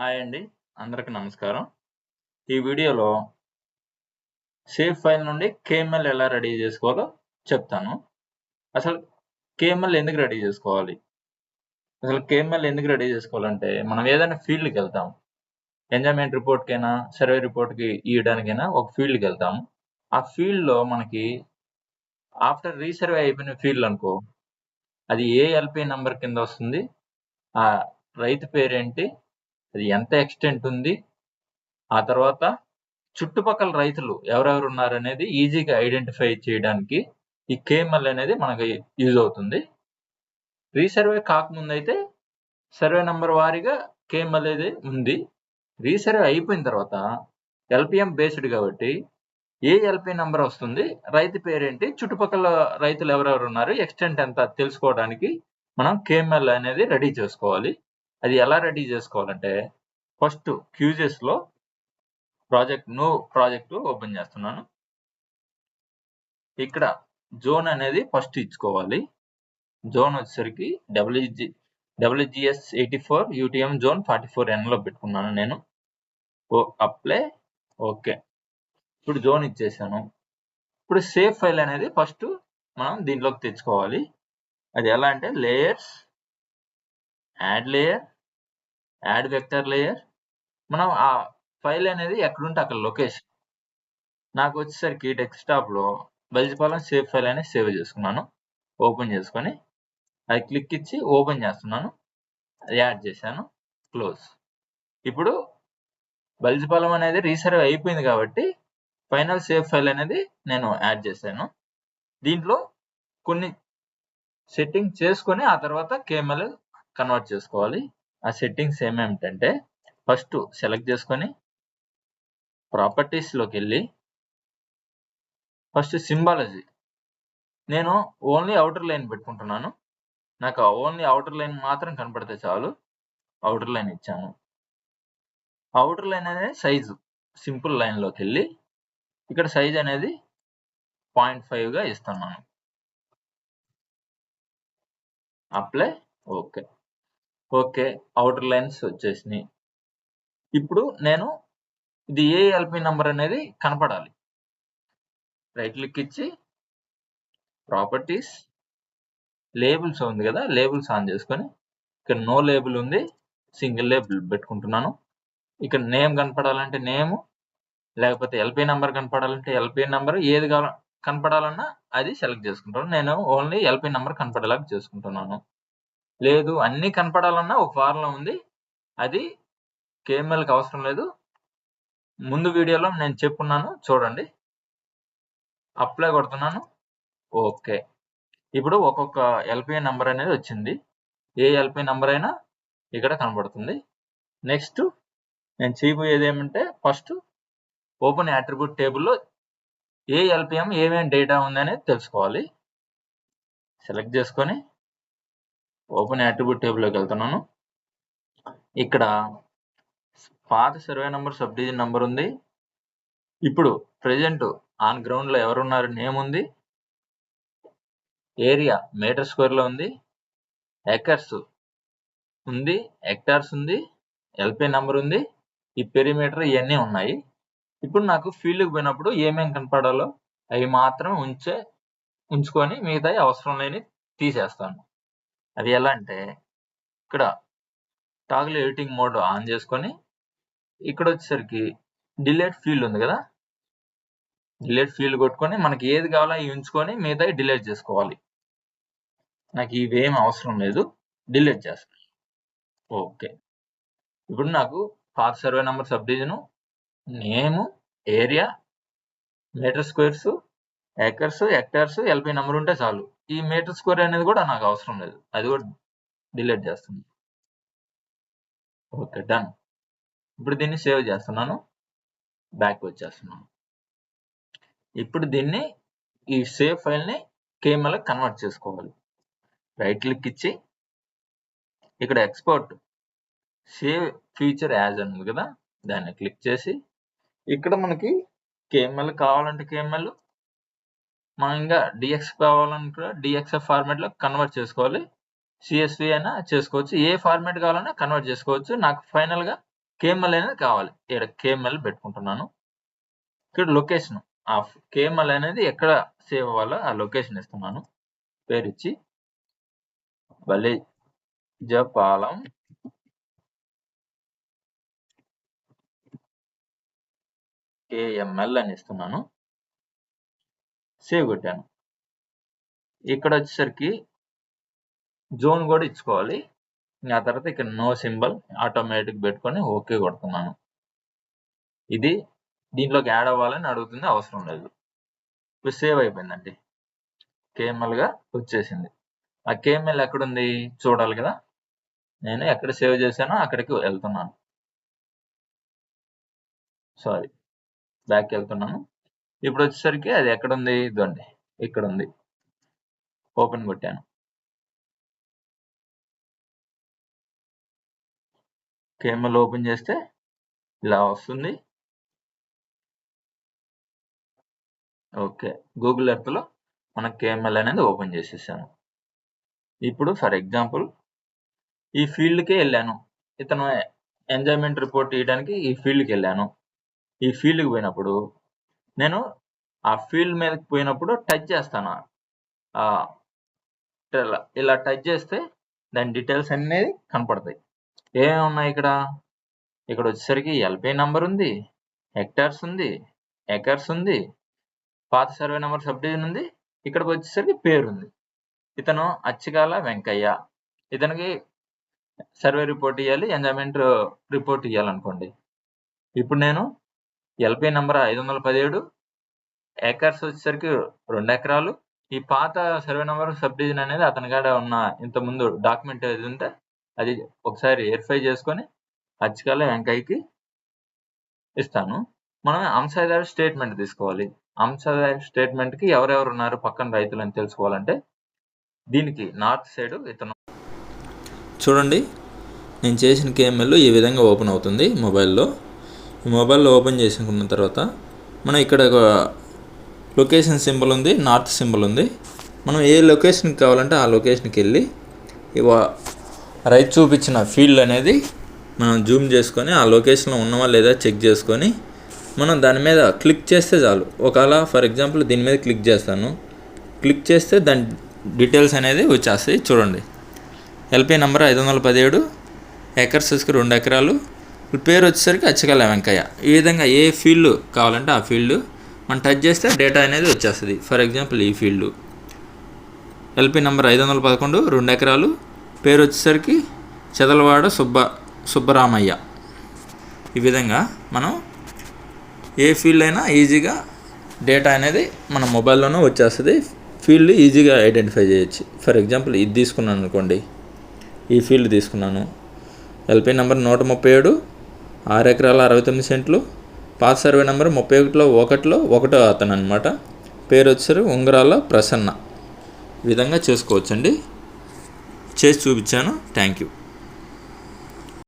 Hi అండి అందరికి నమస్కారం. ఈ వీడియోలో సేఫ్ ఫైల్ నుండి కేఎంఎల్ ఎలా రెడీ చేసుకోవాలో చెప్తాను. అసలు కేఎంఎల్ ఎందుకు రెడీ చేసుకోవాలి? అసలు కేఎంఎల్ ఎందుకు రెడీ చేసుకోవాలంటే మనం ఏదైనా ఫీల్డ్కి వెళ్తాం. ఎంజాయ్మెంట్ రిపోర్ట్కైనా సర్వే రిపోర్ట్కి ఇవ్వడానికైనా ఒక ఫీల్డ్కి వెళ్తాం. ఆ ఫీల్డ్లో మనకి ఆఫ్టర్ రీసర్వే అయిపోయిన ఫీల్డ్ అనుకో అది ఏ ఎల్పి నెంబర్ కింద వస్తుంది? ఆ రైతు పేరేంటి? అది ఎంత ఎక్స్టెంట్ ఉంది? ఆ తర్వాత చుట్టుపక్కల రైతులు ఎవరెవరు ఉన్నారు అనేది ఈజీగా ఐడెంటిఫై చేయడానికి ఈ కేఎంఎల్ అనేది మనకి యూజ్ అవుతుంది. రీసర్వే కాకముందు అయితే సర్వే నంబర్ వారీగా కేఎంఎల్ అనేది ఉంది. రీసర్వే అయిపోయిన తర్వాత ఎల్పిఎం బేస్డ్ కాబట్టి ఏ ఎల్పి నంబర్ వస్తుంది రైతు పేరేంటి చుట్టుపక్కల రైతులు ఎవరెవరు ఉన్నారు ఎక్స్టెంట్ ఎంత తెలుసుకోవడానికి మనం కేఎంఎల్ అనేది రెడీ చేసుకోవాలి. అది ఎలా రెడీ చేసుకోవాలంటే ఫస్ట్ క్యూజెస్లో ప్రాజెక్ట్ న్యూ ప్రాజెక్ట్ ఓపెన్ చేస్తున్నాను. ఇక్కడ జోన్ అనేది ఫస్ట్ ఇచ్చుకోవాలి. జోన్ వచ్చేసరికి WG WGS eighty four UTM zone forty four ఎన్లో పెట్టుకున్నాను నేను. ఓ అప్లై ఓకే ఇప్పుడు జోన్ ఇచ్చేసాను. ఇప్పుడు సేఫ్ ఫైల్ అనేది ఫస్ట్ మనం దీంట్లోకి తెచ్చుకోవాలి. అది ఎలా అంటే layers add layer add vector layer మనం ఆ ఫైల్ అనేది ఎక్కడుంటే అక్కడ లొకేషన్ నాకు వచ్చేసరికి డెస్క్టాప్లో బల్జిపాలెం సేవ్ ఫైల్ అనేది సేవ్ చేసుకున్నాను. ఓపెన్ చేసుకొని అది క్లిక్ ఇచ్చి ఓపెన్ చేస్తున్నాను. అది యాడ్ చేశాను. క్లోజ్ ఇప్పుడు బల్జిపాలెం అనేది రీసర్వ్ అయిపోయింది కాబట్టి ఫైనల్ సేవ్ ఫైల్ అనేది నేను యాడ్ చేశాను. దీంట్లో కొన్ని సెట్టింగ్ చేసుకొని ఆ తర్వాత కేఎంఎల్ కన్వర్ట్ చేసుకోవాలి. ఆ సెట్టింగ్స్ ఏమేమిటంటే ఫస్ట్ సెలెక్ట్ చేసుకొని ప్రాపర్టీస్లోకి వెళ్ళి ఫస్ట్ సింబాలజీ నేను ఓన్లీ అవుటర్ లైన్ పెట్టుకుంటున్నాను. నాకు ఓన్లీ అవుటర్ లైన్ మాత్రం కనపడితే చాలు. అవుటర్ లైన్ ఇచ్చాను. అవుటర్ లైన్ అనేది సైజు సింపుల్ లైన్లోకి వెళ్ళి ఇక్కడ సైజ్ అనేది పాయింట్ ఫైవ్గా ఇస్తున్నాను. Apply okay okay outer lines వచ్చేసినాయి. ఇప్పుడు నేను ఇది ఏ ఎల్పి నంబర్ అనేది కనపడాలి. రైట్ క్లిక్ ఇచ్చి ప్రాపర్టీస్ లేబుల్స్ ఉంది కదా లేబుల్స్ ఆన్ చేసుకొని ఇక్కడ నో లేబుల్ ఉంది సింగిల్ లేబుల్ పెట్టుకుంటున్నాను. ఇక్కడ నేమ్ కనపడాలంటే నేమ్ లేకపోతే ఎల్పి నెంబర్ కనపడాలంటే ఎల్పి నెంబర్ ఏది కావాల కనపడాలన్నా అది సెలెక్ట్ చేసుకుంటాను. నేను ఓన్లీ ఎల్పి నెంబర్ కనపడేలాగా చేసుకుంటున్నాను. లేదు అన్నీ కనపడాలన్నా ఒక ఫార్ములా ఉంది. అది కేఎంఎల్కి అవసరం లేదు. ముందు వీడియోలో నేను చెప్పున్నాను చూడండి. అప్లై కొడుతున్నాను. ఓకే. ఇప్పుడు ఒక్కొక్క ఎల్పిఐ నెంబర్ అనేది వచ్చింది. ఏ ఎల్పిఐ నెంబర్ అయినా ఇక్కడ కనబడుతుంది. నెక్స్ట్ నేను చేయబోయేది ఏమంటే ఫస్ట్ ఓపెన్ యాట్రిబ్యూట్ టేబుల్లో ఏ ఎల్పిఎం ఏమేమి డేటా ఉందనేది తెలుసుకోవాలి. సెలెక్ట్ చేసుకొని ఓపెన్ యాట్రిబ్యూట్ టేబుల్లోకి వెళ్తున్నాను. ఇక్కడ పాత survey number sub division number ఉంది. ఇప్పుడు ప్రజెంట్ ఆన్ గ్రౌండ్లో ఎవరున్నారు? నేమ్ ఉంది. ఏరియా మీటర్ స్క్వేర్లో ఉంది. ఎకర్స్ ఉంది. హెక్టార్స్ ఉంది. ఎల్పి నెంబర్ ఉంది. ఈ పెరిమీటర్ ఇవన్నీ ఉన్నాయి. ఇప్పుడు నాకు ఫీల్డ్కి పోయినప్పుడు ఏమేమి కనపడాలో అవి మాత్రం ఉంచే ఉంచుకొని మిగతా అవసరం లేని తీసేస్తాను. అది ఎలా అంటే ఇక్కడ టాగుల్ ఎడిటింగ్ మోడ్ ఆన్ చేసుకొని ఇక్కడ వచ్చేసరికి డిలేట్ ఫీల్డ్ ఉంది కదా? డిలేట్ ఫీల్డ్ కొట్టుకొని మనకి ఏది కావాలో అవి ఉంచుకొని మిగతా డిలేట్ చేసుకోవాలి. నాకు ఇవేం అవసరం లేదు డిలీట్ చేస్తాను ఓకే. ఇప్పుడు నాకు పాత survey number sub division name area metre squares acres hectares LP number ఉంటే చాలు. ఈ మీటర్ స్క్వేర్ అనేది కూడా నాకు అవసరం లేదు. అది కూడా డిలీట్ చేస్తుంది ఓకే డన్. ఇప్పుడు దీన్ని సేవ్ చేస్తున్నాను. బ్యాక్ వచ్చేస్తున్నాను. ఇప్పుడు దీన్ని ఈ సేవ్ ఫైల్ని కేఎంఎల్ కన్వర్ట్ చేసుకోవాలి. రైట్ క్లిక్ ఇచ్చి ఇక్కడ ఎక్స్పోర్ట్ సేవ్ ఫీచర్ యాజ్ అని ఉంది కదా దాన్ని క్లిక్ చేసి ఇక్కడ మనకి కేఎంఎల్ కావాలంటే కేఎంఎల్ మనం ఇంకా డిఎక్స్ కావాలనుకుంటే డిఎక్స్ఎఫ్ ఫార్మాట్లో కన్వర్ట్ చేసుకోవాలి. సిఎస్వి అయినా చేసుకోవచ్చు. ఏ ఫార్మాట్ కావాలన్నా కన్వర్ట్ చేసుకోవచ్చు. నాకు ఫైనల్గా కేఎంఎల్ అనేది కావాలి. ఇక్కడ కేఎంఎల్ పెట్టుకుంటున్నాను. ఇక్కడ లొకేషన్ ఆ కేఎంఎల్ అనేది ఎక్కడ సేవ్ అవ్వాలో ఆ లొకేషన్ ఇస్తున్నాను. పేరు ఇచ్చి బలిజపాలెం కేఎంఎల్ అని ఇస్తున్నాను. సేవ్ కొట్టాను. ఇక్కడ వచ్చేసరికి జోన్ కూడా ఇచ్చుకోవాలి. ఆ తర్వాత ఇక్కడ నో సింబల్ ఆటోమేటిక్ పెట్టుకొని ఓకే కొడుతున్నాను. ఇది దీంట్లోకి యాడ్ అవ్వాలని అడుగుతుంది అవసరం లేదు. ఇప్పుడు సేవ్ అయిపోయిందండి. కేఎంఎల్గా వచ్చేసింది. ఆ కేఎంఎల్ ఎక్కడుంది చూడాలి కదా. నేను ఎక్కడ సేవ్ చేశానో అక్కడికి వెళ్తున్నాను. సారీ బ్యాక్ వెళ్తున్నాను. ఇప్పుడు వచ్చేసరికి అది ఎక్కడ ఉంది ఇదండి ఇక్కడ ఉంది ఓపెన్ కొట్టాను కేఎంఎల్ ఓపెన్ చేస్తే ఇలా వస్తుంది. ఓకే గూగుల్ ఎర్త్లో మనం కేఎంఎల్ అనేది ఓపెన్ చేసేసాను. ఇప్పుడు ఫర్ ఎగ్జాంపుల్ ఈ ఫీల్డ్కే వెళ్ళాను. ఇతను ఎంజాయ్మెంట్ రిపోర్ట్ ఇవ్వడానికి ఈ ఫీల్డ్కి వెళ్ళాను. ఈ ఫీల్డ్కి పోయినప్పుడు నేను ఆ ఫీల్డ్ మీదకి పోయినప్పుడు టచ్ చేస్తాను. ఇలా ఇలా టచ్ చేస్తే దాని డీటెయిల్స్ అనేది కనపడతాయి. ఏమేమి ఉన్నాయి ఇక్కడ? ఇక్కడ వచ్చేసరికి ఎల్పి నెంబర్ ఉంది హెక్టార్స్ ఉంది ఎకర్స్ ఉంది పాత సర్వే నెంబర్ సబ్ డివిజన్ ఉంది ఇక్కడికి వచ్చేసరికి పేరు ఉంది. ఇతను అచ్చికాల వెంకయ్య. ఇతనికి సర్వే రిపోర్ట్ ఇవ్వాలి ఎంజాయ్మెంట్ రిపోర్ట్ ఇవ్వాలనుకోండి ఇప్పుడు నేను ఎల్పి నెంబర్ ఐదు వందల పదిహేడు ఏకర్స్ వచ్చేసరికి రెండు ఎకరాలు ఈ పాత సర్వే నెంబర్ సబ్ డివిజన్ అనేది అతని కాడ ఉన్న ఇంత ముందు డాక్యుమెంట్ ఏది ఉంటే అది ఒకసారి వెరిఫై చేసుకొని అచ్చకాల వెంకయ్యకి ఇస్తాను. మనం అంశాధార స్టేట్మెంట్ తీసుకోవాలి. అంశాధార స్టేట్మెంట్కి ఎవరెవరు ఉన్నారు పక్కన రైతులు అని తెలుసుకోవాలంటే దీనికి నార్త్ సైడ్ ఇతను. చూడండి నేను చేసిన కేఎంఎల్ ఈ విధంగా ఓపెన్ అవుతుంది మొబైల్లో. ఈ మొబైల్లో ఓపెన్ చేసుకున్న తర్వాత మనం ఇక్కడ ఒక లొకేషన్ సింబల్ ఉంది నార్త్ సింబల్ ఉంది. మనం ఏ లొకేషన్కి కావాలంటే ఆ లొకేషన్కి వెళ్ళి రైట్ చూపించిన ఫీల్డ్ అనేది మనం జూమ్ చేసుకొని ఆ లొకేషన్లో ఉన్నవా లేదా చెక్ చేసుకొని మనం దాని మీద క్లిక్ చేస్తే చాలు. ఒకవేళ ఫర్ ఎగ్జాంపుల్ దీని మీద క్లిక్ చేస్తాను. క్లిక్ చేస్తే దాని డీటెయిల్స్ అనేది వచ్చేస్తాయి. చూడండి. ఎల్పీ నెంబర్ ఐదు వందల పదిహేడు ఎకర్స్కి రెండు ఎకరాలు ఇప్పుడు పేరు వచ్చేసరికి అచ్చకాల వెంకయ్య. ఈ విధంగా ఏ ఫీల్డ్ కావాలంటే ఆ ఫీల్డ్ మనం టచ్ చేస్తే డేటా అనేది వచ్చేస్తుంది. ఫర్ ఎగ్జాంపుల్ ఈ ఫీల్డ్ ఎల్పి నెంబర్ ఐదు వందల పదకొండు రెండు ఎకరాలు. పేరు వచ్చేసరికి చెదలవాడ సుబ్బ సుబ్బరామయ్య. ఈ విధంగా మనం ఏ ఫీల్డ్ అయినా ఈజీగా డేటా అనేది మన మొబైల్లోనే వచ్చేస్తుంది. ఫీల్డ్ ఈజీగా ఐడెంటిఫై చేయొచ్చు. ఫర్ ఎగ్జాంపుల్ ఇది తీసుకున్నాను అనుకోండి. ఈ ఫీల్డ్ తీసుకున్నాను. ఎల్పి నెంబర్ నూట ముప్పై ఏడు ఆరు ఎకరాల అరవై తొమ్మిది సెంట్లు. పాత సర్వే నెంబర్ ముప్పై ఒకటిలో ఒకటిలో ఒకటో అతను అనమాట పేరు వచ్చారు ఉంగరాల ప్రసన్న. విధంగా చేసుకోవచ్చండి. చేసి చూపించాను. Thank you.